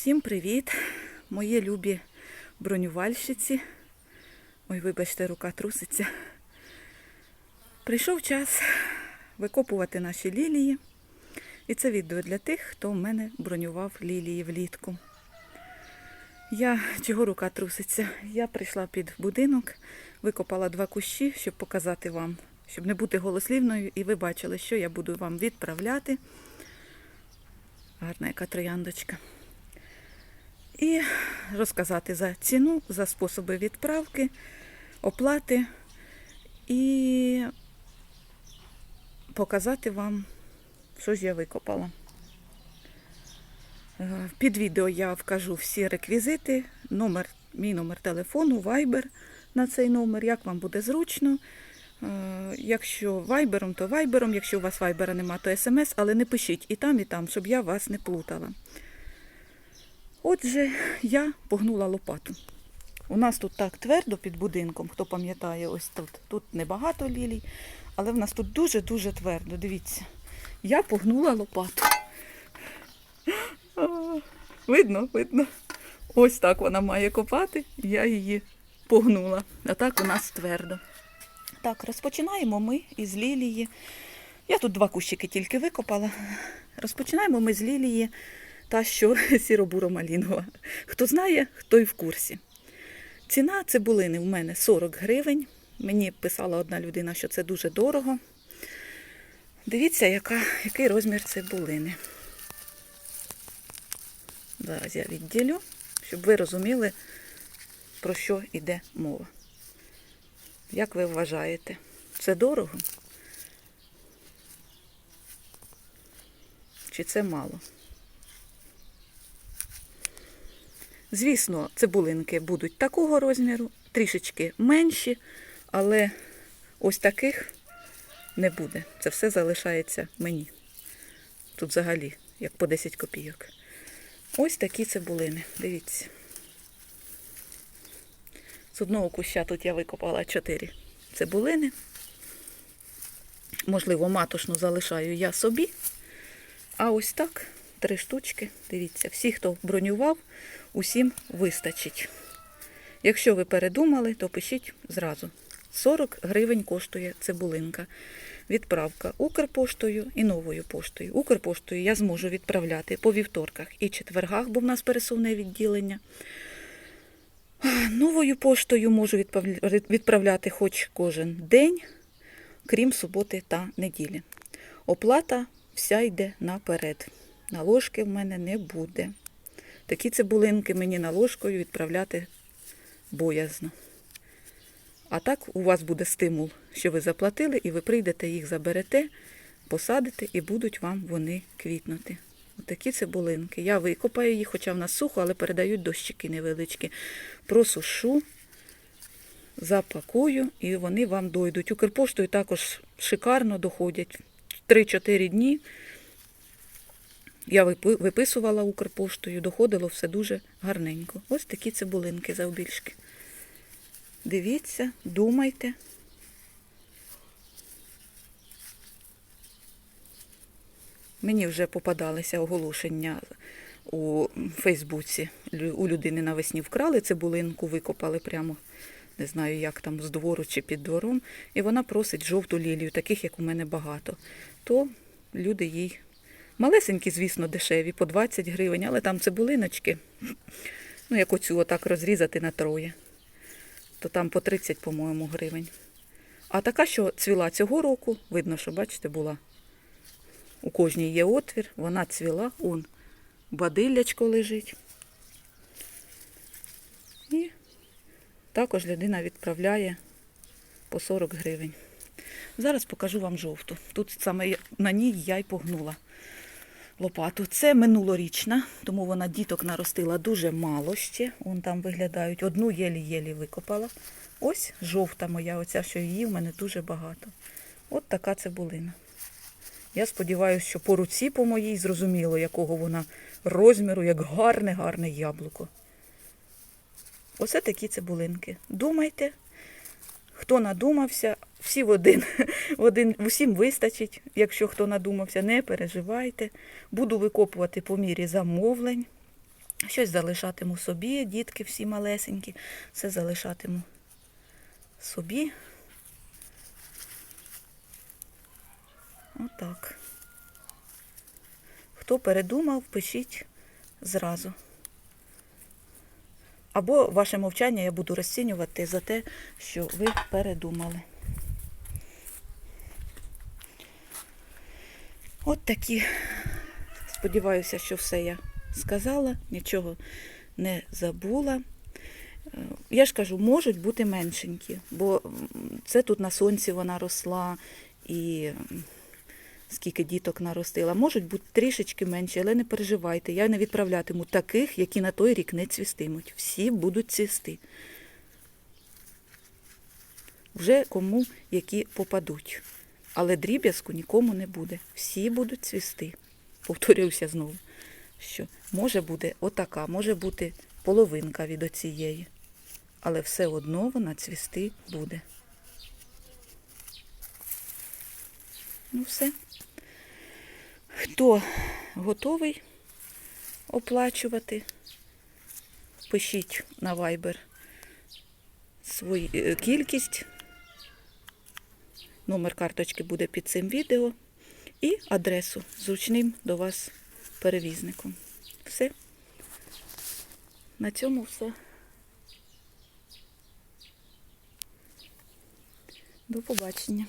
Всім привіт, мої любі бронювальщиці. Ой, вибачте, рука труситься. Прийшов час викопувати наші лілії. І це відео для тих, хто в мене бронював лілії влітку. Я, чого рука труситься? Я прийшла під будинок, викопала два кущі, щоб показати вам, щоб не бути голослівною, і ви бачили, що я буду вам відправляти. Гарна яка трояндочка. І розказати за ціну, за способи відправки, оплати і показати вам, що ж я викопала. Е, Під відео я вкажу всі реквізити, номер, мій номер телефону, вайбер на цей номер, як вам буде зручно. Е, Якщо вайбером, то вайбером, якщо у вас вайбера нема, то смс, але не пишіть і там, і там, щоб я вас не плутала. Отже, я погнула лопату. У нас тут так твердо під будинком, хто пам'ятає, ось тут. Тут небагато лілій, але в нас тут дуже-дуже твердо. Дивіться. Я погнула лопату. Видно, видно. Ось так вона має копати. Я її погнула. А так у нас твердо. Так, розпочинаємо ми із лілії. Я тут два кущики тільки викопала. Розпочинаємо ми з лілії, та що сіро-буро-малінова. Хто знає, той в курсі. Ціна цибулини в мене 40 гривень. Мені писала одна людина, що це дуже дорого. Дивіться, яка, який розмір цибулини. Зараз я відділю, щоб ви розуміли, про що йде мова. Як ви вважаєте, це дорого? Чи це мало? Звісно, цибулинки будуть такого розміру, трішечки менші, але ось таких не буде. Це все залишається мені. Тут взагалі, як по 10 копійок. Ось такі цибулини. Дивіться. З одного куща тут я викопала 4 цибулини. Можливо, матошну залишаю я собі. А ось так, три штучки. Дивіться, всі, хто бронював, усім вистачить. Якщо ви передумали, то пишіть зразу. 40 гривень коштує цибулинка. Відправка Укрпоштою і новою поштою. Укрпоштою я зможу відправляти по вівторках і четвергах, бо в нас пересувне відділення. Новою поштою можу відправляти хоч кожен день, крім суботи та неділі. Оплата вся йде наперед. Наложки в мене не буде. Такі цибулинки мені наложкою відправляти боязно. А так у вас буде стимул, що ви заплатили, і ви прийдете, їх заберете, посадите, і будуть вам вони квітнути. Такі цибулинки. Я викопаю їх, хоча в нас сухо, але передають дощики невеличкі. Просушу, запакую, і вони вам дойдуть. Укрпоштою також шикарно доходять. 3-4 дні я виписувала Укрпоштою, доходило все дуже гарненько. Ось такі цибулинки завбільшки. Дивіться, думайте. Мені вже попадалися оголошення у Фейсбуці. У людини навесні вкрали цибулинку, викопали прямо, не знаю, як там, з двору чи під двором. І вона просить жовту лілію, таких, як у мене багато. То люди їй малесенькі, звісно, дешеві, по 20 гривень, але там цибулиночки, ну, як оцю отак розрізати на троє то там по 30, по-моєму, гривень. А така, що цвіла цього року, видно, що, бачите, була. У кожній є отвір, вона цвіла, он бадиллячко лежить. І також людина відправляє по 40 гривень. Зараз покажу вам жовту. Тут саме на ній я й погнула лопату. Це минулорічна, тому вона діток наростила дуже мало ще. Вон там виглядають. Одну єлі-єлі викопала. Ось жовта моя, оця, що її в мене дуже багато. От така цибулина. Я сподіваюся, що по руці по моїй зрозуміло, якого вона розміру, як гарне-гарне яблуко. Оце такі цибулинки. Думайте, хто надумався, всі в один, в один, усім вистачить. Якщо хто надумався, не переживайте. Буду викопувати по мірі замовлень. Щось залишатиму собі, дітки всі малесенькі, все залишатиму собі. Отак. Хто передумав, пишіть зразу. Або ваше мовчання я буду розцінювати за те, що ви передумали. От такі. Сподіваюся, що все я сказала, нічого не забула. Е, Я ж кажу, можуть бути меншенькі, бо це тут на сонці вона росла і скільки діток наростила. Можуть бути трішечки менші, але не переживайте. Я не відправлятиму таких, які на той рік не цвістимуть. Всі будуть цвісти. Вже кому які попадуть. Але дріб'язку нікому не буде. Всі будуть цвісти. Повторюся знову, що може буде отака, може бути половинка від оцієї. Але все одно вона цвісти буде. Ну все. Хто готовий оплачувати, пишіть на Viber свою е, кількість. Номер карточки буде під цим відео і адресу зручним до вас перевізником. Все. На цьому все. До побачення.